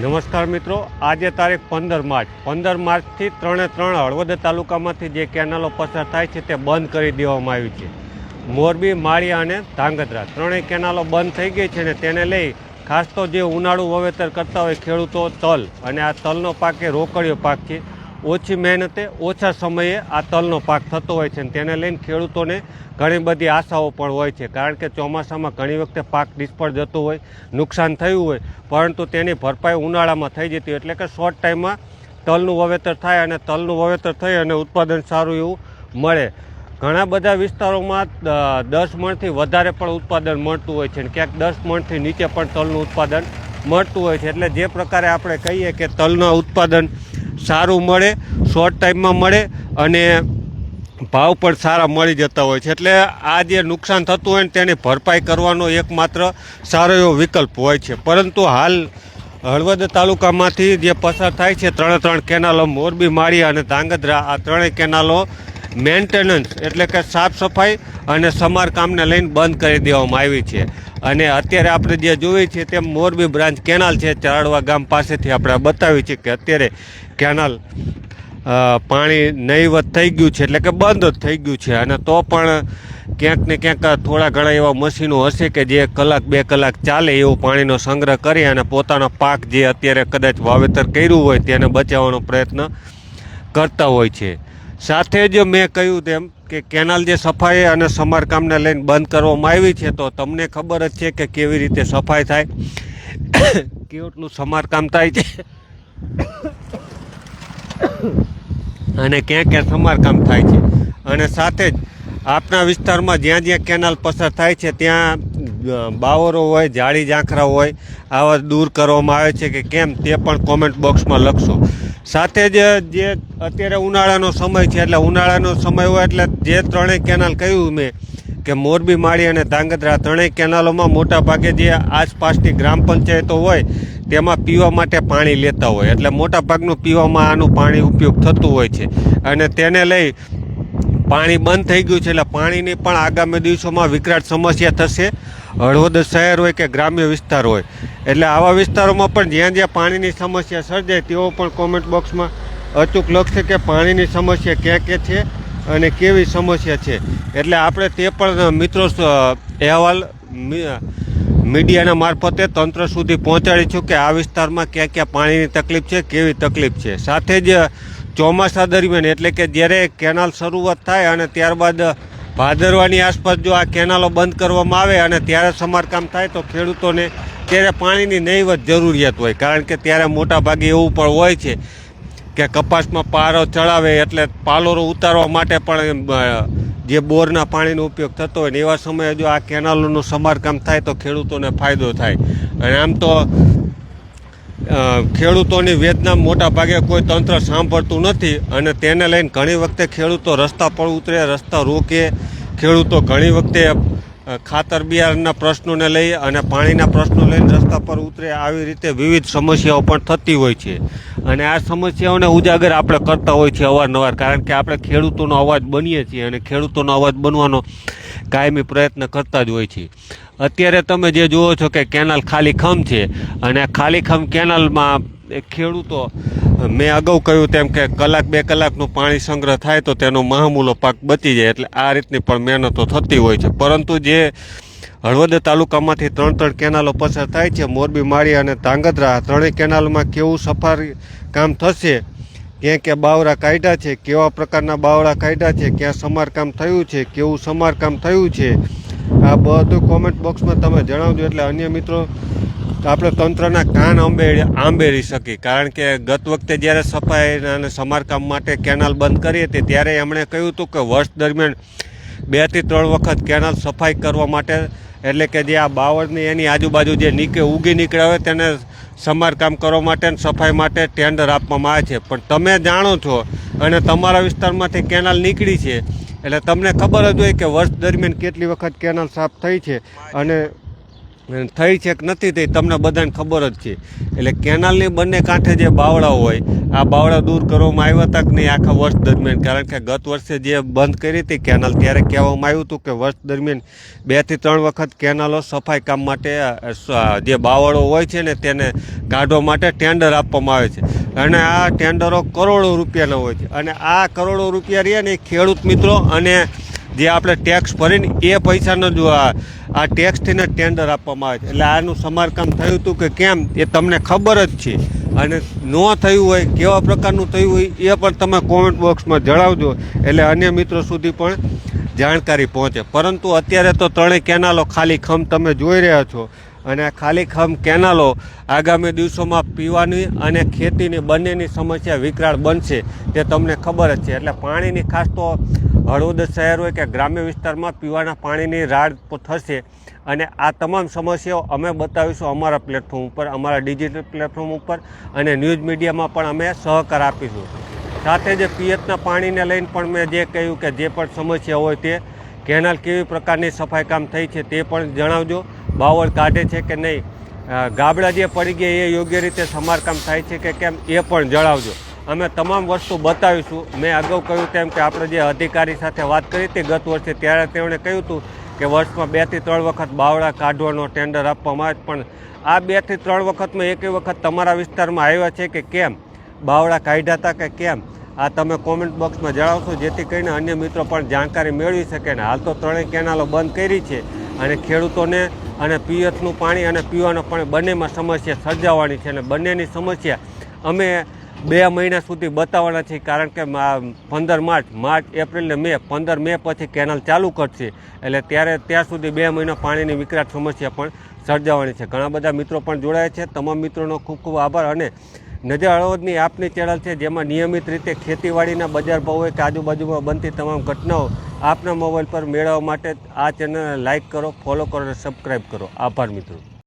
નમસ્કાર મિત્રો, આજે તારીખ પંદર માર્ચ. પંદર માર્ચથી ત્રણે ત્રણ હળવદ તાલુકામાંથી જે કેનાલો પસાર થાય છે તે બંધ કરી દેવામાં આવી છે. મોરબી, માળિયા અને ધાંગધ્રા ત્રણેય કેનાલો બંધ થઈ ગઈ છે ને તેને લઈ ખાસ તો જે ઉનાળુ વાવેતર કરતા હોય ખેડૂતો તલ અને આ તલનો પાક એ રોકડિયો પાક છે. ઓછી મહેનતે ઓછા સમયે આ તલનો પાક થતો હોય છે અને તેને લઈને ખેડૂતોને ઘણી બધી આશાઓ પણ હોય છે. કારણ કે ચોમાસામાં ઘણી વખતે પાક નિષ્ફળ જતો હોય, નુકસાન થયું હોય, પરંતુ તેની ભરપાઈ ઉનાળામાં થઈ જતી હોય. એટલે કે શોર્ટ ટાઈમમાં તલનું વાવેતર થાય અને તલનું વાવેતર થઈ અને ઉત્પાદન સારું એવું મળે. ઘણા બધા વિસ્તારોમાં દસ મણથી વધારે પણ ઉત્પાદન મળતું હોય છે અને ક્યાંક દસ મણથી નીચે પણ તલનું ઉત્પાદન મળતું હોય છે. એટલે જે પ્રકારે આપણે કહીએ કે તલનું ઉત્પાદન સારું મળે શોર્ટ ટાઈમમાં મળે અને ભાવ પણ સારા મળી જતા હોય છે. એટલે આ જે નુકસાન થતું હોય ને તેની ભરપાઈ કરવાનો એકમાત્ર સારો એવો વિકલ્પ હોય છે. પરંતુ હાલ હળવદ તાલુકામાંથી જે પસાર થાય છે, ત્રણે ત્રણ કેનાલો મોરબી, માળિયા અને ધાંગધ્રા, આ ત્રણેય કેનાલો મેન્ટેનન્સ એટલે કે સાફ સફાઈ અને સમારકામને લઈને બંધ કરી દેવામાં આવી છે. અને અત્યારે આપણે જે જોઈએ છીએ તેમ મોરબી બ્રાન્ચ કેનાલ છે, ચરાડવા ગામ પાસેથી આપણે બતાવી છે કે અત્યારે કેનાલ પાણી નહીવત થઈ ગયું છે એટલે કે બંધ જ થઈ ગયું છે. અને તો પણ ક્યાંક ને ક્યાંક થોડા ઘણા એવા મશીનો હશે કે જે કલાક બે કલાક ચાલે એવું પાણીનો સંગ્રહ કરી અને પોતાનો પાક જે અત્યારે કદાચ વાવેતર કર્યું હોય તેને બચાવવાનો પ્રયત્ન કરતા હોય છે. સાથે જ મેં કહ્યું તેમ કે કેનાલ જે સફાઈ અને સમારકામને લઈને બંધ કરવામાં આવી છે, તો તમને ખબર જ છે કે કેવી રીતે સફાઈ થાય. કેટલું સમારકામ થાય છે. અને ક્યાં ક્યાં સમારકામ થાય છે. અને સાથે જ આપણા વિસ્તારમાં જ્યાં જ્યાં કેનાલ પસાર થાય છે, ત્યાં બાવરો હોય, જાળી ઝાંખરા હોય, આવા દૂર કરવામાં આવે છે કે કેમ તે પણ કોમેન્ટ બોક્સમાં લખશો. સાથે જ જે અત્યારે ઉનાળાનો સમય છે, એટલે ઉનાળાનો સમય હોય એટલે જે ત્રણેય કેનાલ કહ્યું મેં કે મોરબી, માળી અને ધાંગધ્રા, ત્રણેય કેનાલોમાં મોટા ભાગે જે આસપાસની ગ્રામ પંચાયતો હોય, તેમાં પીવા માટે પાણી લેતા હોય. એટલે મોટા ભાગનું પીવામાં આનું પાણી ઉપયોગ થતું હોય છે. અને તેને લઈ પાણી બંધ થઈ ગયું છે એટલે પાણીની પણ આગામી દિવસોમાં વિકરાટ સમસ્યા થશે. હળવદ શહેર હોય કે ગ્રામ્ય વિસ્તાર હોય. એટલે આવા વિસ્તારોમાં પણ જ્યાં જ્યાં પાણીની સમસ્યા સર્જાય તેઓ પણ કોમેન્ટ બોક્સમાં અચૂક લખશે કે પાણીની સમસ્યા ક્યાં ક્યાં છે અને કેવી સમસ્યા છે. એટલે આપણે તે પણ મિત્રો અહેવાલ મીડિયાના મારફતે તંત્ર સુધી પહોંચાડીશું કે આ વિસ્તારમાં ક્યાં ક્યાં પાણીની તકલીફ છે, કેવી તકલીફ છે. સાથે જ ચોમાસા દરમિયાન એટલે કે જ્યારે કેનાલ શરૂઆત થાય અને ત્યારબાદ ભાદરવાની આસપાસ જો આ કેનાલો બંધ કરવામાં આવે અને ત્યારે સમારકામ થાય તો ખેડૂતોને ત્યારે પાણીની નહીવત જરૂરિયાત હોય. કારણ કે ત્યારે મોટાભાગે એવું પણ હોય છે કે કપાસમાં પારો ચડાવે એટલે પાલોરો ઉતારવા માટે પણ જે બોરના પાણીનો ઉપયોગ થતો હોય ને એવા સમયે જો આ કેનાલોનું સમારકામ થાય તો ખેડૂતોને ફાયદો થાય. અને આમ તો ખેડૂતોની વેદના મોટા ભાગે કોઈ તંત્ર સાંભળતું નથી અને તેને લઈને ઘણી વખતે ખેડૂતો રસ્તા પર ઉતરે, રસ્તા રોકે. ખેડૂતો ઘણી વખતે ખાતર બિયારણના પ્રશ્નોને લઈ અને પાણીના પ્રશ્નો લઈને રસ્તા પર ઉતરે. આવી રીતે વિવિધ સમસ્યાઓ પણ થતી હોય છે. અને આ સમસ્યાઓને ઉજાગર આપણે કરતા હોય છે અવારનવાર, કારણ કે આપણે ખેડૂતોનો અવાજ બનીએ છીએ અને ખેડૂતોનો અવાજ બનવાનો કાયમી પ્રયત્ન કરતા જ હોય છે અત્યારે તમે જે જુઓ છો કે કેનાલ ખાલી ખમ છે અને આ ખાલી ખમ કેનાલમાં ખેડૂતો, મેં અગાઉ કહ્યું તેમ કે કલાક બે કલાકનું પાણી સંગ્રહ થાય તો તેનો મહામૂલો પાક બચી જાય, એટલે આ રીતની પણ મહેનતો થતી હોય છે. પરંતુ જે હળવદ તાલુકામાંથી ત્રણ ત્રણ કેનાલો પસાર થાય છે. મોરબી, માળી અને ધાંગધ્રા ત્રણેય કેનાલમાં કેવું સફારી કામ થશે? ક્યાં ક્યાં બાવરા કાઢ્યા છે? કેવા પ્રકારના બાવરા કાઢ્યા છે? ક્યાં સમારકામ થયું છે? કેવું સમારકામ થયું છે? આ બધું કોમેન્ટ બોક્સમાં તમે જણાવજો. એટલે અન્ય મિત્રો, આપણે તંત્રના કાન આંબે આંબેરી શકી કારણ કે ગત વખતે જ્યારે સફાઈ અને સમારકામ માટે કેનાલ બંધ કરી હતી, ત્યારે એમણે કહ્યું હતું કે વર્ષ દરમિયાન બેથી ત્રણ વખત કેનાલ સફાઈ કરવા માટે એટલે કે જે આ બાવળની એની આજુબાજુ જે નીકળે ઉગી નીકળ્યા હોય તેને સમારકામ કરવા માટે અને સફાઈ માટે ટેન્ડર આપવામાં આવે છે. પણ તમે જાણો છો અને તમારા વિસ્તારમાંથી કેનાલ નીકળી છે, એટલે તમને ખબર જ હોય કે વર્ષ દરમિયાન કેટલી વખત કેનાલ સાફ થઈ છે અને થઈ છે કે નથી થઈ, તમને બધાને ખબર જ છે. એટલે કેનાલની બંને કાંઠે જે બાવળાઓ હોય, આ બાવળા દૂર કરવામાં આવ્યા હતા કે નહીં આખા વર્ષ દરમિયાન? કારણ કે ગત વર્ષે જે બંધ કરી હતી કેનાલ, ત્યારે કહેવામાં આવ્યું હતું કે વર્ષ દરમિયાન બેથી ત્રણ વખત કેનાલો સફાઈ કામ માટે જે બાવળો હોય છે ને, તેને કાઢવા માટે ટેન્ડર આપવામાં આવે છે. અને આ ટેન્ડરો કરોડો રૂપિયાના હોય છે. અને આ કરોડો રૂપિયા રહ્યા ને, ખેડૂત મિત્રો, અને જે આપણે ટેક્સ ભરીને એ પૈસાનો જો, આ આ ટેક્સથી ને ટેન્ડર આપવામાં આવે છે. એટલે આનું સમારકામ થયું હતું કે કેમ એ તમને ખબર જ છે. અને ન થયું હોય, કેવા પ્રકારનું થયું હોય, એ પણ તમે કોમેન્ટ બોક્સમાં જણાવજો. એટલે અન્ય મિત્રો સુધી પણ જાણકારી પહોંચે. પરંતુ અત્યારે તો ત્રણેય કેનાલો ખાલી ખમ તમે જોઈ રહ્યા છો. અને આ ખાલી ખમ કેનાલો આગામી દિવસોમાં પીવાની અને ખેતીની બંનેની સમસ્યા વિકરાળ બનશે તે તમને ખબર જ છે. એટલે પાણીની ખાસ તો હળવદ શહેર હોય કે ગ્રામ્ય વિસ્તારમાં પીવાના પાણીની રાડ થશે અને આ તમામ સમસ્યાઓ અમે બતાવીશું અમારા પ્લેટફોર્મ ઉપર, અમારા ડિજિટલ પ્લેટફોર્મ ઉપર અને ન્યૂઝ મીડિયામાં પણ અમે સહકાર આપીશું. સાથે જે પિયતના પાણીને લઈને પણ મેં જે કહ્યું કે જે પણ સમસ્યા હોય તે, કેનાલ કેવી પ્રકારની સફાઈ કામ થઈ છે તે પણ જણાવજો. બાવળ કાઢે છે કે નહીં? ગાબડા જે પડી ગયા એ યોગ્ય રીતે સમારકામ થાય છે કે કેમ એ પણ જણાવજો. અમે તમામ વસ્તુ બતાવીશું. મેં અગાઉ કહ્યું તેમ કે આપણે જે અધિકારી સાથે વાત કરી હતી ગત વર્ષે, ત્યારે તેમણે કહ્યું હતું કે વર્ષમાં બેથી ત્રણ વખત બાવળા કાઢવાનો ટેન્ડર આપવામાં આવે પણ આ બેથી ત્રણ વખતમાં એકેય વખત તમારા વિસ્તારમાં આવ્યા છે કે કેમ? બાવળા કાઢ્યા હતા કે કેમ? આ તમે કોમેન્ટ બોક્સમાં જણાવશો, જેથી કરીને અન્ય મિત્રો પણ જાણકારી મેળવી શકે ને. હાલ તો ત્રણેય કેનાલો બંધ કરી છે અને ખેડૂતોને અને પીએચનું પાણી અને પીવાનું પાણી બંનેમાં સમસ્યા સર્જાવાની છે અને બંનેની સમસ્યા અમે બે મહિના સુધી બતાવવાના છે કારણ કે પંદર માર્ચ માર્ચ, એપ્રિલ ને મે, પંદર મે પછી કેનાલ ચાલુ કરશે. એટલે ત્યારે ત્યાં સુધી બે મહિના પાણીની વિકરાટ સમસ્યા પણ સર્જાવાની છે. ઘણા બધા મિત્રો પણ જોડાયા છે. તમામ મિત્રોનો ખૂબ ખૂબ આભાર અને નજર હળવદની આપની ચેનલ છે, જેમાં નિયમિત રીતે ખેતીવાડીના બજાર ભાવ કે આજુબાજુમાં બનતી તમામ ઘટનાઓ આપના મોબાઈલ પર મેળવવા માટે આ ચેનલને લાઇક કરો, ફોલો કરો અને સબસ્ક્રાઈબ કરો. આભાર મિત્રો.